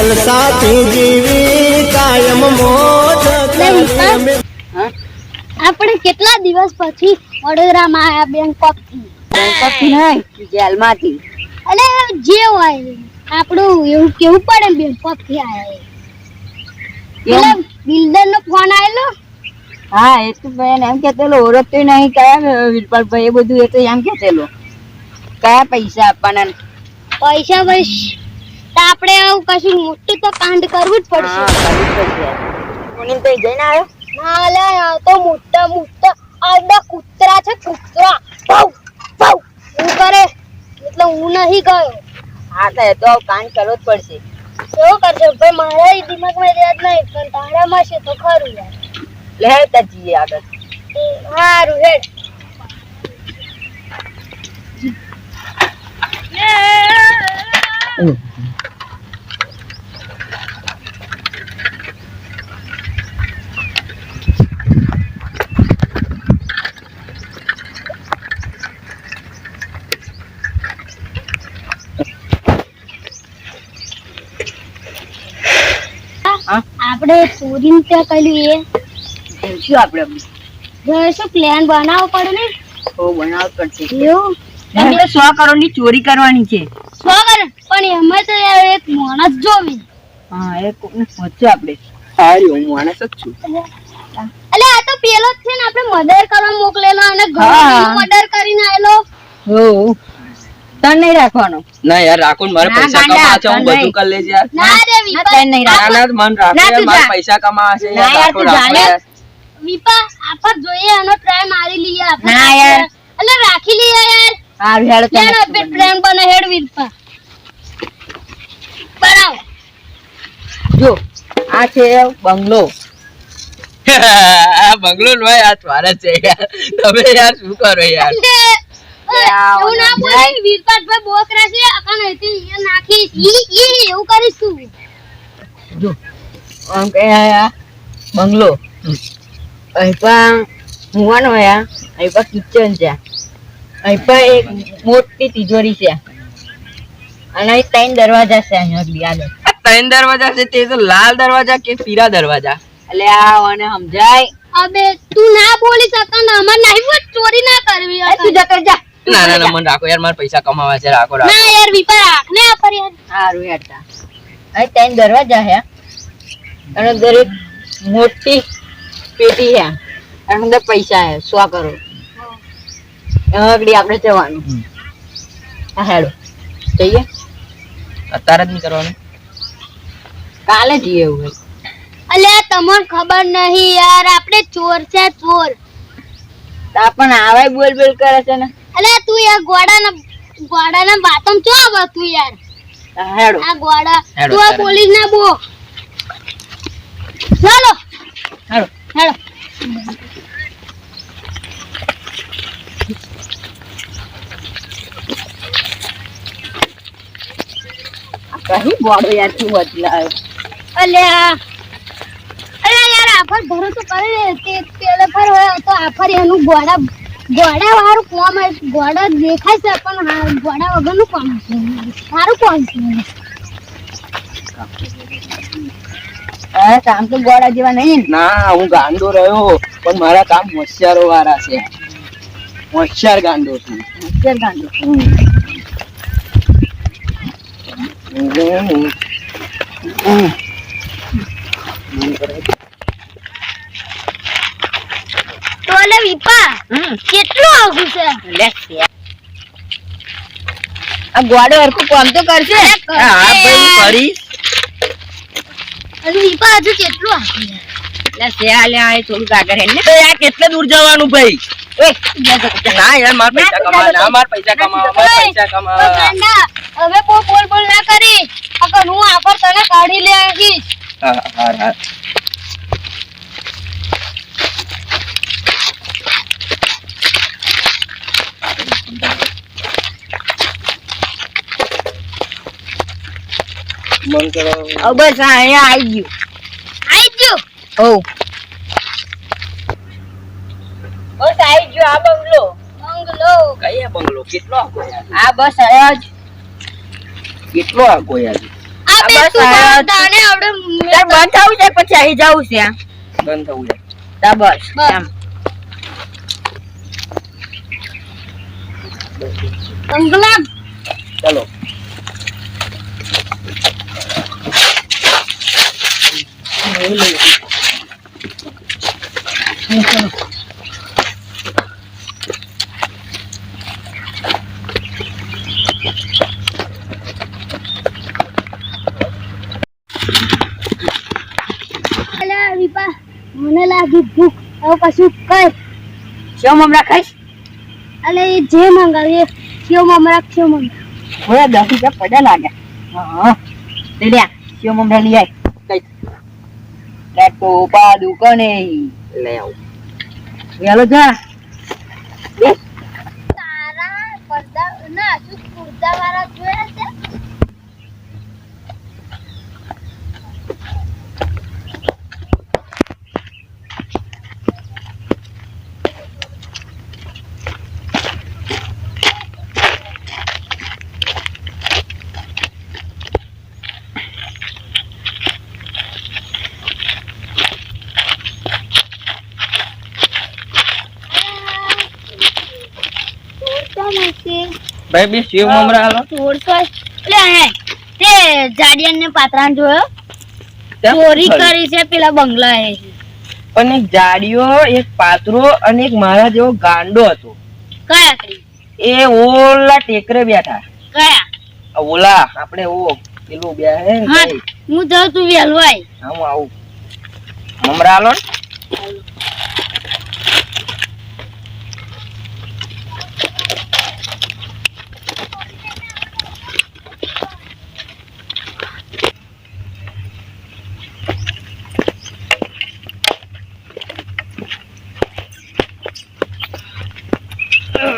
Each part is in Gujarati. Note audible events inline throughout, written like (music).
જલસાથી જીવી કાયમ મોજ આપણે કેટલા દિવસ પછી વડોદરામાં આવ્યા બેંકોકથી બેંકોકથી નહીં જેલમાંથી? અને જે હોય આપણું એવું કેવું પડે બેંકોકથી આવ્યા બિલ્ડર નો ફોન આવેલો હા એ તો બેન એમ કેતેલો ઓળખતો નહીં કયા વિરપાલભાઈ એ બધું એ તો એમ કેતેલો કયા પૈસા આપવાના? પૈસા બસ તો આપણે આવું કશું મોટું તો કાંડ કરવું જ પડશે. હા, તો જઈને આવ્યો? ના લે આ તો મોટા મોટા આડા કૂતરા છે કૂતરા. પાઉ પાઉ હું કરે? એટલે હું નહીં ગયો. હા તો એ તો કાંડ કરવો જ પડશે. કેવું કરશે? ભાઈ મારા ઈ દિમાગમાં યાદ નહીં પણ તારામાં છે તો ખરું યાર. લે તા જઈએ આગળ. સારું હેડ. હા? આપણે ચોરીને ત્યાં કર્યું એ જોઈશું આપણે શું પ્લાન બનાવવો પડે ને? બહુ બનાવવું પડશે. એવું? આપણે સો કરોડની ચોરી કરવાની છે. સો કર પણ એમાં તો યાર એક માણસ જોવી. હા એ પહોંચ્યો આપણે. સારી હું માણસ જ છું. એટલે આ તો પેલો જ છે ને આપણે મર્ડર કરવા મોકલેલો અને ઘર મર્ડર કરીને આવેલો. હો તને નહીં રાખવાનો. ના યાર રાખો ને મારે પૈસા કમાવા છે હું બધું. કરી લેજે યાર. ના રે વિપા તને નહીં રાખવાનો. ના મન રાખો ના, મારે પૈસા કમાવા છે યાર યાર, રાખો તું જા રાખો વિપા આપણ જોઈએ આનો ટ્રાય મારી લઈએ આપણે ના, યાર. એટલે રાખી લઈએ યાર. હારું હેડ તને. લેનો બે ટ્રેન બને હેડ વિપા. બનાવ. જો આ છે બંગલો. (laughs) આ બંગલો નો યાર તમારે છે યાર. તમે યાર શું કરો યાર? વીરપાટભાઈ બોકરા છે અકન હતી એ નાખીશ ઈ ઈ એવું કરીશ તું. જો આમ કે આયા બંગલો. અહીં પણ હુવાનો આયા અહીં પણ કિચન છે. અહીં પણ એક મોટી તિજોરી છે. અને અહીં ત્રણ દરવાજા છે અહીંયા આગળ ત્રણ દરવાજા છે તે તો લાલ દરવાજા કે પીરા દરવાજા? એટલે આ મને સમજાય. અબે તું ના બોલી શકન અમાર નહીં ચોરી ના કરવી તું જકર જા. ના ના ના મને રાખો યાર મારે પૈસા કમાવા છે રાખો રાખો. ના યાર વિપા રાખ ને આ પર યાર સારું હેઠા અહીં ત્રણ દરવાજા હે. અને દરેક મોટી પેટી હે. અને અંદર પૈસા હે સો કરો આગળ આપણે જવાનું. હા હેડો. જઈએ. અત્યારે જ નહીં કરવાનું? કાલે જઈએ એવું હોય. અલ્યા તમને ખબર નહીં યાર આપણે ચોર છે ચોર. તા પણ આવે બોલ બોલ કરે છે ને. તું યાર ગોડાના ગોડાના બાતમ ચો આવ તું યાર? હેડો. આ ગોડા તું આ પોલીસ ના બો. ચાલો હેડો હેડો કહી બોડો યાર તું બદલાયો? અલ્યા. અલ્યા યાર આફર ભરોસો કરે તે પેલે ફર હોય તો આફર એનું ગોડા ગોડા વાળું કોમ. ગોડા દેખાય છે પણ હા ગોડા વગરનું કોમ છે. સારું કોમ છે. કામ તો ગોળા જેવા નહીં ના. હું ગાંડો રહ્યો પણ મારા કામ હોશિયારો વાળા છે. હોશિયાર ગાંડો છું. હોશિયાર ગાંડો. તો હમ. કેટલું આઘું છે. આ ગોડો હરખું કામ તો કરશે? હા ભાઈ કરીશ. અને વિપા હજુ કેટલું છે? લે શેયા લે આ થોડુંક આગળ હેડ ને. તો યાર કેટલે દૂર જવાનું ભાઈ. ના યાર મારે પૈસા કમાવા ના મારે પૈસા કમાવા મારે પૈસા કમાવા. હવે બોલ બોલ ના કરી. અગર હું આફર તને કાઢી લે આવીશ. હા હા હા. મન કરો. બસ અહીંયા આવી ગયું. આવી ગયું? ઓ બસ આવી ગયો. આ બંગલો? બંગલો. કયા બંગલો? કેટલો આખો આ બસ હવે જ કેટલો આખો યાર આ આ બસ તું આ- તાણે તાર બંધ થવું છે પછી અહીં જવું છે? બંધ થવું છે. તા બસ બસ. ચલો અલ્યા વિપા મને લાગી ભૂખ હવે કશું કર શું મમરા ખાઈશ અલે એ જે મંગાવીએ કયો મમરા કયો મંગા હવે દસ રૂપિયા પડ્યા લાગે હા તેડ્યા શું મમરા લઈ આય કઈ પાડું દુકાને લે આવ વેલો જા. તારા પડદા ના શું કુર્તા વાળા જોયા છે કુર્તા નથી ભાઈ શિવ મમરા હાલો. તે જાડિયન ને પાત્રાન જોયો? ચોરી કરી છે પેલા બંગલા એ પણ એક જાડિયો એક પાત્રો અને એક મારા જેવો ગાંડો હતો. કયા એ ઓલા ટેકરે બેઠા. કયા? ઓલા આપણે ઓ પેલું બે હે હા જાઉં તું વેલવાય હું આવું આવું. મમરા હાલો ને.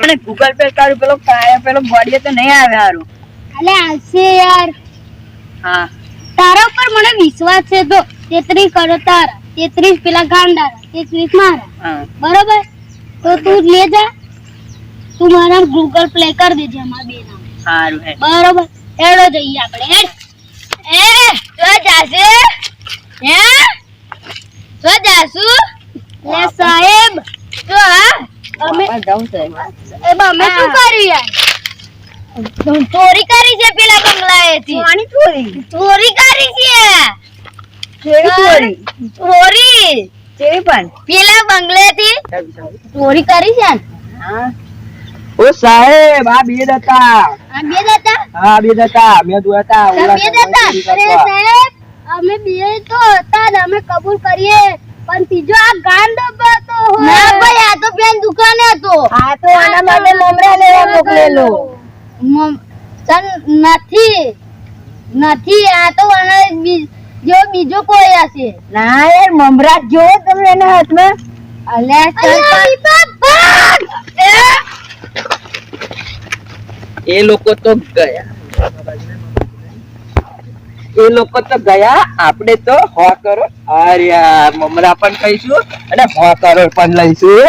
અને ગૂગલ પે કરું પેલો પેલો ગોડીએ તો નહીં આવે હારું. અલે આવશે યાર. હા. તારા ઉપર મને વિશ્વાસ છે તો તેત્રીસ કરો તારા તેત્રીસ પેલા ગાંડારા તેત્રીસ મારા. બરોબર? તો તું લે જા. તું મારા ગૂગલ પ્લે કરી દેજે અમારા બે નામ. સારું હે. બરોબર? હેડો જઈએ આપણે. હેડ. એ તો જાશે હે? તો જાશું લે સાહેબ. તો હા. અમે જવું છે એ અમે શું કર્યું યાર? ચોરી કરી છે પેલા બંગલાએથી. પાણી ચોરી? ચોરી કરી છે. ચોરી ચોરી? પણ? પેલા બંગલેથી ચોરી કરી છે હા. ઓ સાહેબ આ બે દતા આ બે દાતા હા બે દતા મે જોયા હતા. ઓલા બે દતા અરે સાહેબ અમે બે તો હતા અમે કબૂલ કરીએ. પણ ત્રીજો આ ગાંડો ના ભાઈ આ તો પેન દુકાને હતો. આ તો આના માટે મમરા લેવા મોકલેલો. મમ- સન નથી. નથી આ તો આના જો બીજો કોઈ હશે. ના યાર મમરા જો તમે એના હાથમાં. અલે એ લોકો તો ગયા. એ લોકો તો ગયા, આપણે તો હો કરોડ અરે મમરા પણ કહીશું અને હો કરોડ પણ લઈશું